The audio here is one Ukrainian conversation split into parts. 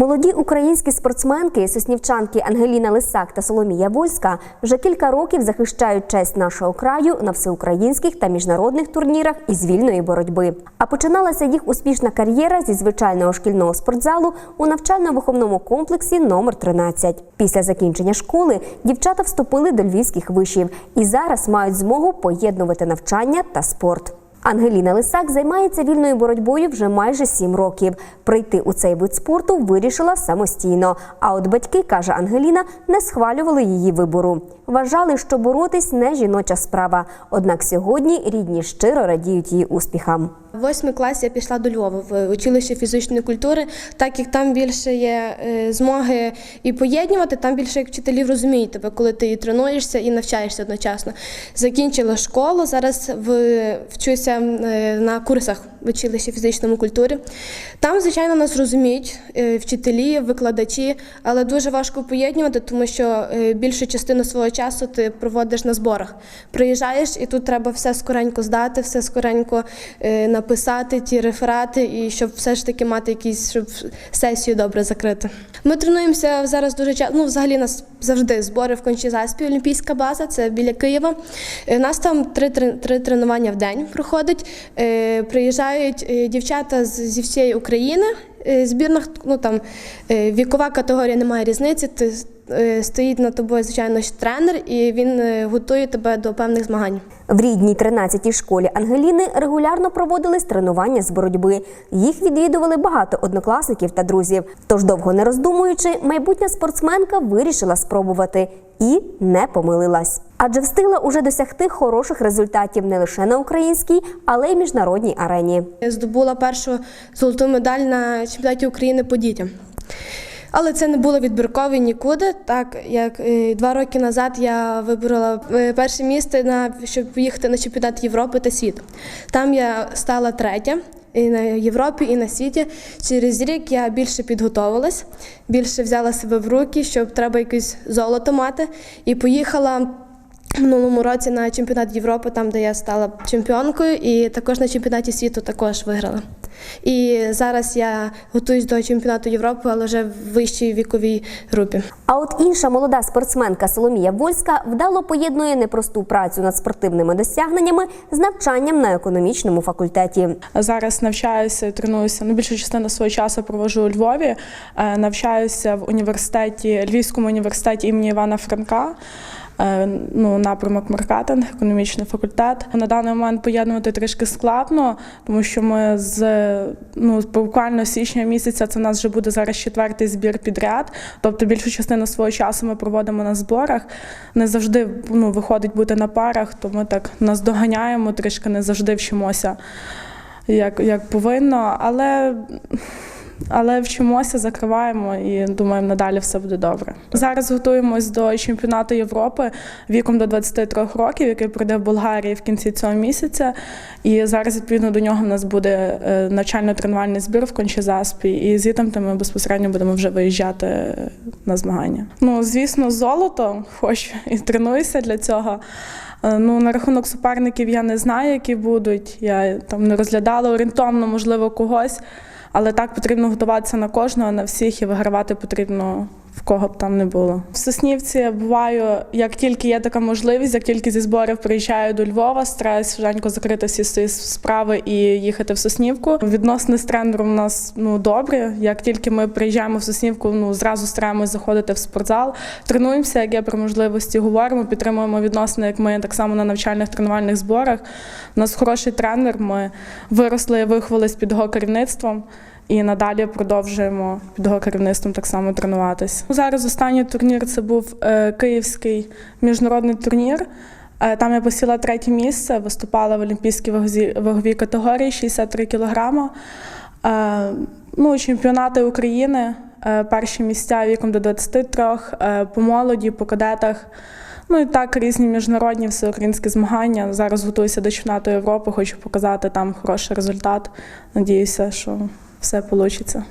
Молоді українські спортсменки, соснівчанки Ангеліна Лисак та Соломія Вольська вже кілька років захищають честь нашого краю на всеукраїнських та міжнародних турнірах із вільної боротьби. А починалася їх успішна кар'єра зі звичайного шкільного спортзалу у навчально-виховному комплексі номер 13. Після закінчення школи дівчата вступили до львівських вишів і зараз мають змогу поєднувати навчання та спорт. Ангеліна Лисак займається вільною боротьбою вже майже сім років. Прийти у цей вид спорту вирішила самостійно. А от батьки, каже Ангеліна, не схвалювали її вибору. Вважали, що боротись не жіноча справа. Однак сьогодні рідні щиро радіють її успіхам. В восьмий клас я пішла до Львова в училище фізичної культури, так як там більше є е, змоги і поєднувати, там більше як вчителі розуміють тебе, коли ти і тренуєшся і навчаєшся одночасно. Закінчила школу, зараз вчуся е, на курсах в училищі фізичному культурі. Там, звичайно, нас розуміють е, вчителі, викладачі, але дуже важко поєднувати, тому що е, більшу частину свого часу ти проводиш на зборах. Приїжджаєш і тут треба все скоренько здати, все скоренько е, написати, ті реферати, і щоб все ж таки мати якісь, щоб сесію добре закрити. Ми тренуємося зараз дуже часто. Ну, взагалі, нас завжди збори в Кончі-Заспі, Олімпійська база, це біля Києва. У нас там три, три тренування в день проходить. Е, Приїжджають е, дівчата зі всієї України. Е, Збірних, ну там е, вікова категорія немає різниці. Ти стоїть над тобою, звичайно, тренер, і він готує тебе до певних змагань. В рідній 13-й школі Ангеліни регулярно проводились тренування з боротьби. Їх відвідували багато однокласників та друзів. Тож, довго не роздумуючи, майбутня спортсменка вирішила спробувати і не помилилась. Адже встигла уже досягти хороших результатів не лише на українській, але й міжнародній арені. Я здобула першу золоту медаль на чемпіонаті України по дітям. Але це не було відбіркове нікуди. Так як е, два роки назад я виборола е, перше місце на щоб поїхати на чемпіонат Європи та світу. Там я стала третя. І на Європі, і на світі. Через рік я більше підготовилась, більше взяла себе в руки, щоб треба якесь золото мати. І поїхала минулому році на чемпіонат Європи, там де я стала чемпіонкою, і також на чемпіонаті світу також виграла. І зараз я готуюсь до чемпіонату Європи, але вже в вищій віковій групі. А от інша молода спортсменка Соломія Вольська вдало поєднує непросту працю над спортивними досягненнями з навчанням на економічному факультеті. Зараз навчаюся, тренуюся. Ну, більшу частину свого часу провожу у Львові. Е, Навчаюся в університеті, Львівському університеті імені Івана Франка. Е, Ну, напрямок маркетинг, економічний факультет. На даний момент поєднувати трішки складно, тому що ми з ну буквально січня місяця це в нас вже буде зараз четвертий збір підряд. Тобто більшу частину свого часу ми проводимо на зборах. Не завжди ну, виходить бути на парах, то ми так наздоганяємо, трішки не завжди вчимося як, як повинно, але, але вчимося, закриваємо і думаємо, надалі все буде добре. Зараз готуємось до чемпіонату Європи віком до 23 років, який пройде в Болгарії в кінці цього місяця. І зараз, відповідно до нього, в нас буде е, навчально-тренувальний збір в Кончезаспі. І звідти ми безпосередньо будемо вже виїжджати е, на змагання. Ну, звісно, золото хочу і тренуюся для цього. Е, Ну, на рахунок суперників я не знаю, які будуть. Я там не розглядала орієнтовно, можливо, когось. Але так потрібно готуватися на кожного, на всіх і вигравати потрібно в кого б там не було. В Соснівці я буваю, як тільки є така можливість, як тільки зі зборів приїжджаю до Львова, стараюсь швиденько закрити всі свої справи і їхати в Соснівку. Відносини з тренером у нас ну добрі. Як тільки ми приїжджаємо в Соснівку, ну зразу стараємось заходити в спортзал, тренуємося, як є при можливості, говоримо, підтримуємо відносини, як ми так само на навчальних тренувальних зборах. У нас хороший тренер. Ми виросли і виховались під його керівництвом. І надалі продовжуємо під його керівництвом так само тренуватись. Зараз останній турнір це був е, київський міжнародний турнір. Е, Там я посіла третє місце, виступала в олімпійській ваговій категорії 63 кілограма. Е, Ну, чемпіонати України, перші місця віком до 23, е, по молоді, по кадетах. Ну і так, різні міжнародні всеукраїнські змагання. Зараз готуюся до чемпіонату Європи, хочу показати там хороший результат. Надіюся, що все вийде.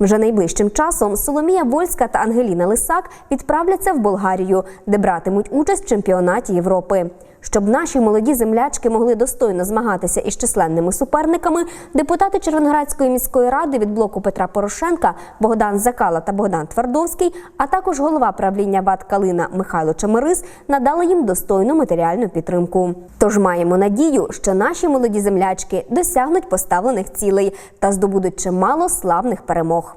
Вже найближчим часом Соломія Вольська та Ангеліна Лисак відправляться в Болгарію, де братимуть участь в чемпіонаті Європи. Щоб наші молоді землячки могли достойно змагатися із численними суперниками, депутати Червоноградської міської ради від блоку Петра Порошенка Богдан Закала та Богдан Твардовський, а також голова правління ВАД Калина Михайло Чемерис надали їм достойну матеріальну підтримку. Тож маємо надію, що наші молоді землячки досягнуть поставлених цілей та здобудуть чимало славних перемог.